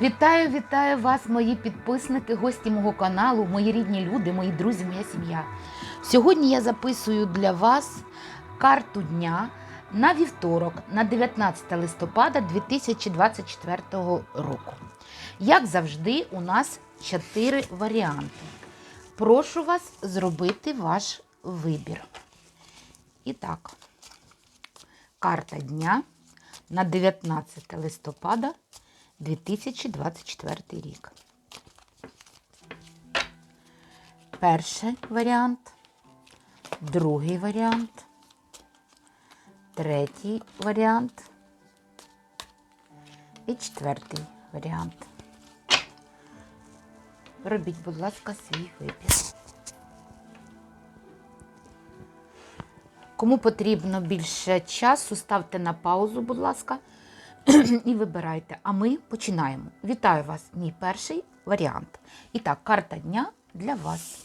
Вітаю, вітаю вас, мої підписники, гості мого каналу, мої рідні люди, мої друзі, моя сім'я. Сьогодні я записую для вас карту дня на вівторок, на 19 листопада 2024 року. Як завжди, у нас чотири варіанти. Прошу вас зробити ваш вибір. І так, карта дня на 19 листопада 2024 рік. Перший варіант, другий варіант, третій варіант і четвертий варіант. Робіть, будь ласка, свій вибір. Кому потрібно більше часу, ставте на паузу, будь ласка, і вибирайте. А ми починаємо. Вітаю вас, мій перший варіант. І так, карта дня для вас.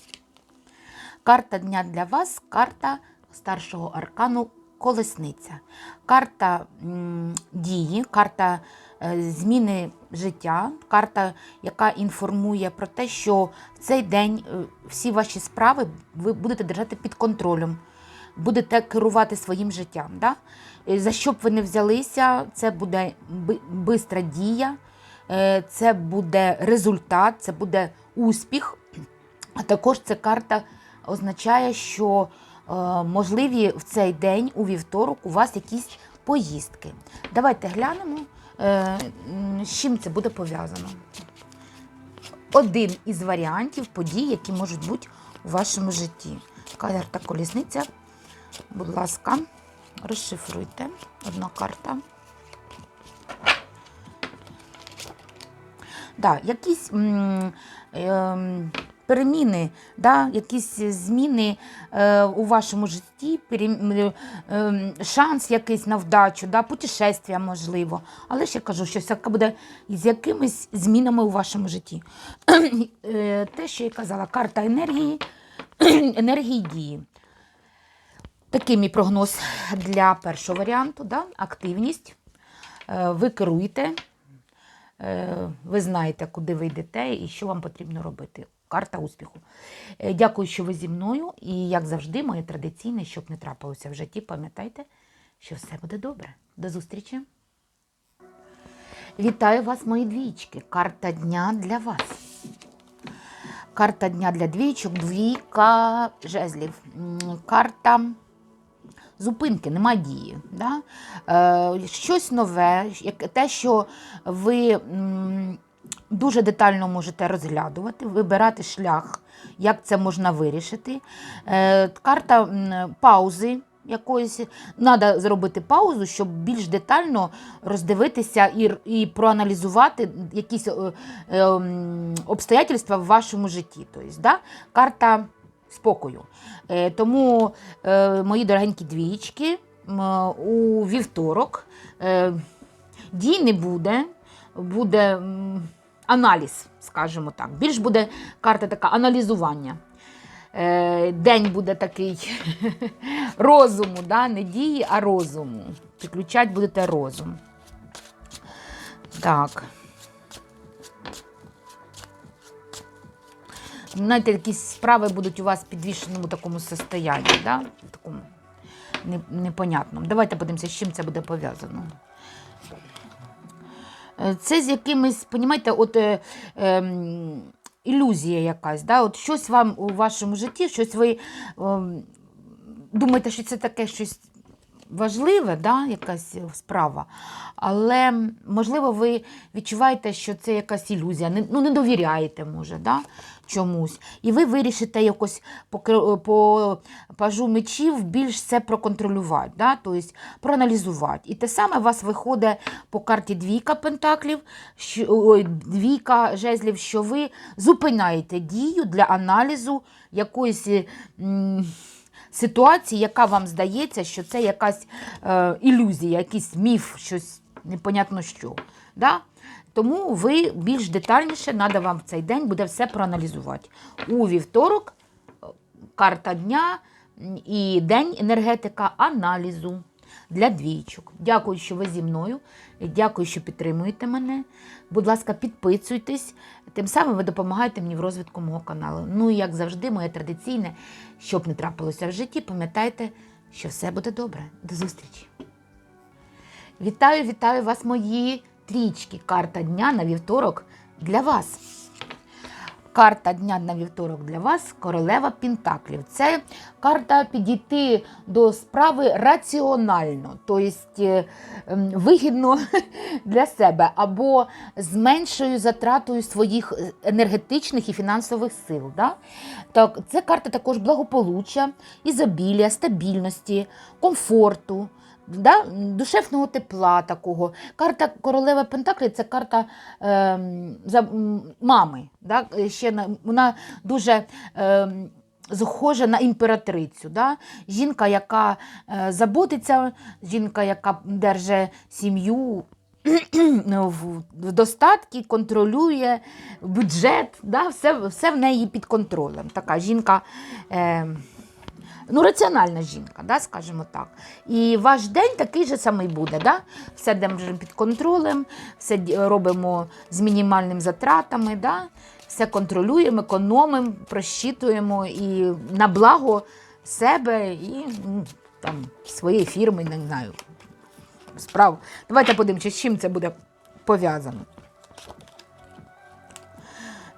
Карта дня для вас карта старшого аркану Колесниця. Карта м, дії, карта е, зміни життя, карта, яка інформує про те, що в цей день е, всі ваші справи ви будете держати під контролем будете керувати своїм життям. Да? Е, За що б ви не взялися, це буде бистра дія, е, це буде результат, це буде успіх. А також ця карта означає, що е, можливі в цей день, у вівторок, у вас якісь поїздки. Давайте глянемо, з чим це буде пов'язано. Один із варіантів подій, які можуть бути у вашому житті. Карта колісниця Будь ласка, розшифруйте одна карта. Да, якісь м, е, переміни, да, якісь зміни е, у вашому житті, пере, е, шанс якийсь на вдачу, да, путешествия можливо. Але ще кажу, що всяка буде з якимись змінами у вашому житті. Е, Те, що я казала, карта енергії, енергії дії. Такий мій прогноз для першого варіанту. Да? Активність. Е, Ви керуєте, е, ви знаєте, куди ви йдете і що вам потрібно робити. Карта успіху. Е, Дякую, що ви зі мною. І, як завжди, моє традиційне, щоб не трапилося в житті, пам'ятайте, що все буде добре. До зустрічі! Вітаю вас, мої двічки. Карта дня для вас. Карта дня для двічок, двійка жезлів. Карта зупинки, нема дії. Да? Е, щось нове, те, що ви дуже детально можете розглядувати, вибирати шлях, як це можна вирішити. Е, карта паузи. Якоїсь треба зробити паузу, щоб більш детально роздивитися і, і проаналізувати якісь е, е, обстоятельства в вашому житті. Тобто, да? Карта спокою. Е, Тому, е, мої дорогенькі двічки, у вівторок е, дій не буде, буде аналіз, скажімо так. Більш буде карта така аналізування. День буде такий розуму, да? не дії, а розуму. Підключати будете розум. Так. Знаєте, якісь справи будуть у вас в підвішеному такому состоянні, да? такому непонятному. Давайте подивимося, з чим це буде пов'язано. Е, Це з якимись, понімаєте, от е, ем, ілюзія якась, да? от щось вам у вашому житті, щось ви ем, думаєте, що це таке щось важливе, да, якась справа. Але, можливо, ви відчуваєте, що це якась ілюзія, не, ну, не довіряєте, може, да, чомусь. І ви вирішите якось по, по пажу мечів більш це проконтролювати, да, тобто проаналізувати. І те саме у вас виходить по карті двійка пентаклів, що, двійка жезлів, що ви зупиняєте дію для аналізу якоїсь. м, ситуації, яка вам здається, що це якась е, ілюзія, якийсь міф, щось непонятно що. Да? Тому ви більш детальніше, треба вам в цей день буде все проаналізувати. У вівторок е, карта дня і день енергетика аналізу. для двійчок. Дякую, що ви зі мною. Дякую, що підтримуєте мене. Будь ласка, підписуйтесь. Тим самим ви допомагаєте мені в розвитку мого каналу. Ну і як завжди, моє традиційне, щоб не трапилося в житті, пам'ятайте, що все буде добре. До зустрічі! Вітаю, вітаю вас, мої трічки. Карта дня на вівторок для вас. Карта дня на вівторок для вас королева Пентаклів. Це карта підійти до справи раціонально, тобто вигідно для себе, або з меншою затратою своїх енергетичних і фінансових сил. Да? Так, Це карта також благополуччя, ізобілля, стабільності, комфорту да, душевного тепла такого. Карта королева Пентаклі це карта е, за, мами. Да? Ще на- вона дуже е, схожа на імператрицю. Да? Жінка, яка е, заботиться, жінка, яка держить сім'ю. В в достатки, контролює бюджет, да, все, все в неї під контролем. Така жінка е, ну, раціональна жінка, да, скажімо так. І ваш день такий же самий буде. Да? Все держимо під контролем, все робимо з мінімальними затратами, да? все контролюємо, економимо, просчитуємо і на благо себе і ну, там, своєї фірми, не знаю, справ. Давайте подивимося, з чим це буде пов'язано.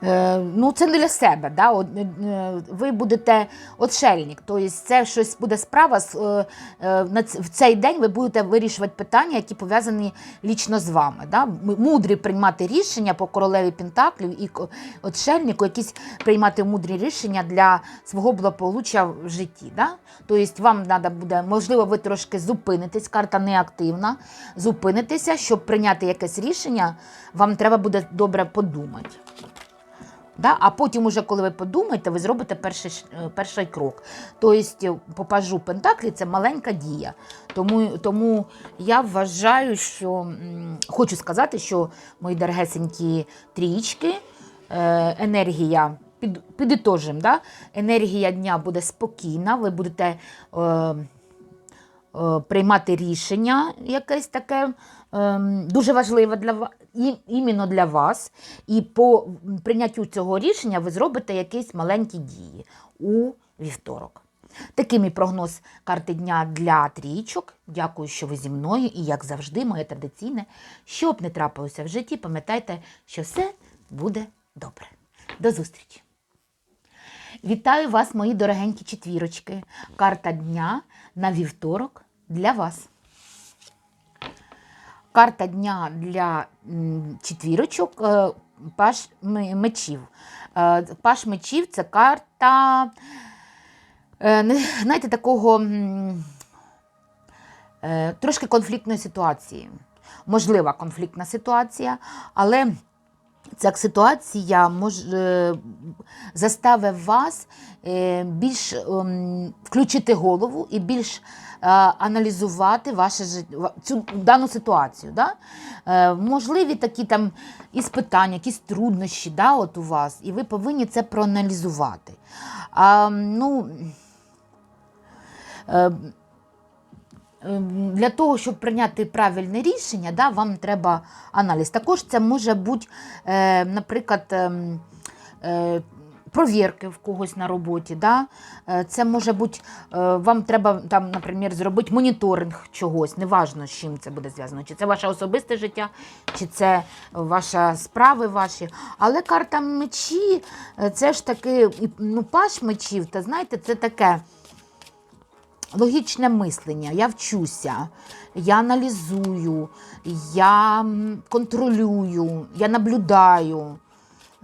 Е, Ну, це не для себе. Да? Е, е, ви будете отшельник, тобто це щось буде справа. В цей день ви будете вирішувати питання, які пов'язані лічно з вами. Да? Мудрі приймати рішення по королеві Пентаклів і отшельнику, якісь приймати мудрі рішення для свого благополуччя в житті. Да? Тобто вам треба буде, можливо, ви трошки зупинитесь, карта неактивна, зупинитеся, щоб прийняти якесь рішення, вам треба буде добре подумати. Да? А потім, уже, коли ви подумаєте, ви зробите перший, е, перший крок. Тобто, по пажу Пентаклі це маленька дія. Тому, тому я вважаю, що хочу сказати, що мої дорогесенькі трічки, е, енергія. Під, підітожимо, да? енергія дня буде спокійна, ви будете е, приймати рішення якесь таке ем, дуже важливе для вас, іменно для вас. І по прийняттю цього рішення ви зробите якісь маленькі дії у вівторок. Такий мій прогноз карти дня для трійчок. Дякую, що ви зі мною. І, як завжди, моє традиційне, що б не трапилося в житті, пам'ятайте, що все буде добре. До зустрічі! Вітаю вас, мої дорогенькі четвірочки. Карта дня на вівторок для вас. Карта дня для четвірочок е, паш мечів. Е, Паш мечів це карта, е, знаєте, такого трошки конфліктної ситуації. Можлива конфліктна ситуація, але ця ситуація мож, заставить вас е, більш ем, включити голову і більш е, аналізувати ваше цю дану ситуацію. Да? Е, можливі такі там іспитання, якісь труднощі да, от у вас, і ви повинні це проаналізувати. А, ну, Для того, щоб прийняти правильне рішення, да, вам треба аналіз. Також це може бути, наприклад, ем, провірки в когось на роботі. Да? Е, Це може бути, е, вам треба, там, наприклад, зробити моніторинг чогось, неважно, з чим це буде зв'язано. Чи це ваше особисте життя, чи це ваші справи ваші. Але карта мечі, е, це ж таки, ну, паш мечів, та знаєте, це таке логічне мислення, я вчуся, я аналізую, я контролюю, я наблюдаю,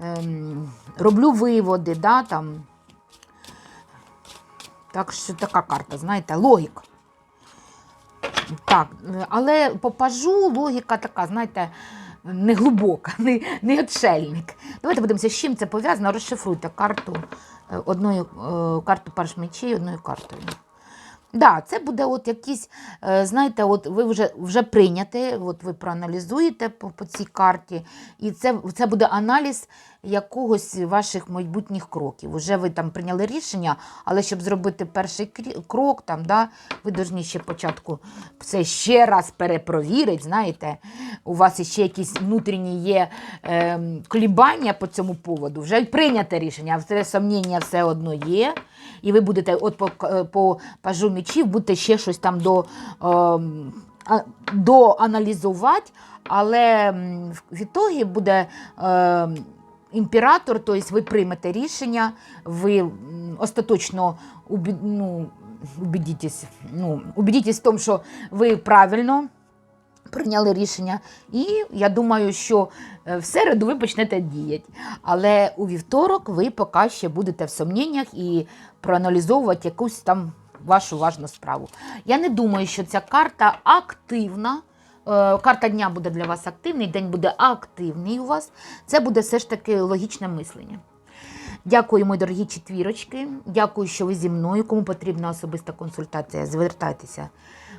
ем, роблю виводи. Да, там. Так що така карта, знаєте, логіка. Так, але по пажу логіка така, знаєте, не глибока, не, не отшельник. Давайте подивимося, з чим це пов'язано. Розшифруйте карту е, одною е, карту парш мечей одною картою. Да, це буде от якісь, е, знаєте, от ви вже, вже прийняте, от ви проаналізуєте по, по цій карті, і це, це буде аналіз якогось ваших майбутніх кроків. Уже ви там прийняли рішення, але щоб зробити перший крок, там, да, ви повинні ще спочатку все ще раз перепровірити, знаєте, у вас ще якісь внутрішні є е, колібання по цьому поводу, вже прийняте рішення, а це сумніння все одно є. І ви будете от по, к- по пажу мечів, будете ще щось там до, ем, а, доаналізувати, але в- ітогі буде ем, імператор, тобто ви приймете рішення, ви остаточно ну, ну, в тому, що ви правильно прийняли рішення. І я думаю, що е, в середу ви почнете діяти. Але у вівторок ви поки ще будете в сумніннях і проаналізовувати якусь там вашу важну справу. Я не думаю, що ця карта активна. Е, Карта дня буде для вас активний, день буде активний у вас. Це буде все ж таки логічне мислення. Дякую, мої дорогі четвірочки. Дякую, що ви зі мною. Кому потрібна особиста консультація, звертайтеся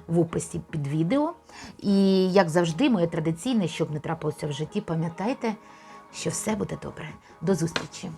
в описі під відео. І як завжди, моє традиційне, щоб не трапилося в житті, пам'ятайте, що все буде добре. До зустрічі!